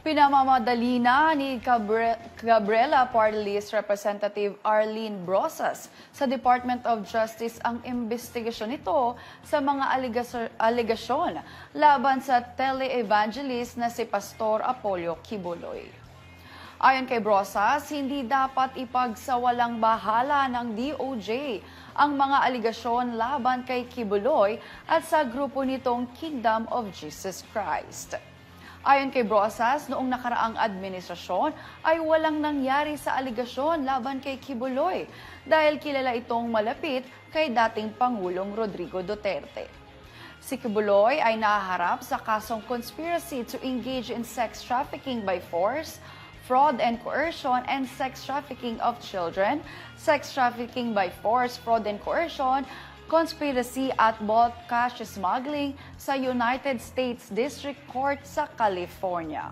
Pinamamadali na ni Cabre- Gabriela Party List Representative Arlene Brosas sa Department of Justice ang investigasyon nito sa mga aligas- aligasyon laban sa tele-evangelist na si Pastor Apollo Kibuloy. Ayon kay Brosas, hindi dapat ipagsawalang bahala ng DOJ ang mga aligasyon laban kay Kibuloy at sa grupo nitong Kingdom of Jesus Christ. Ayon kay Brosas, noong nakaraang administrasyon ay walang nangyari sa aligasyon laban kay Kibuloy dahil kilala itong malapit kay dating Pangulong Rodrigo Duterte. Si Kibuloy ay nahaharap sa kasong conspiracy to engage in sex trafficking by force, fraud and coercion, and sex trafficking of children, sex trafficking by force, fraud and coercion, conspiracy at bulk cash smuggling sa United States District Court sa California.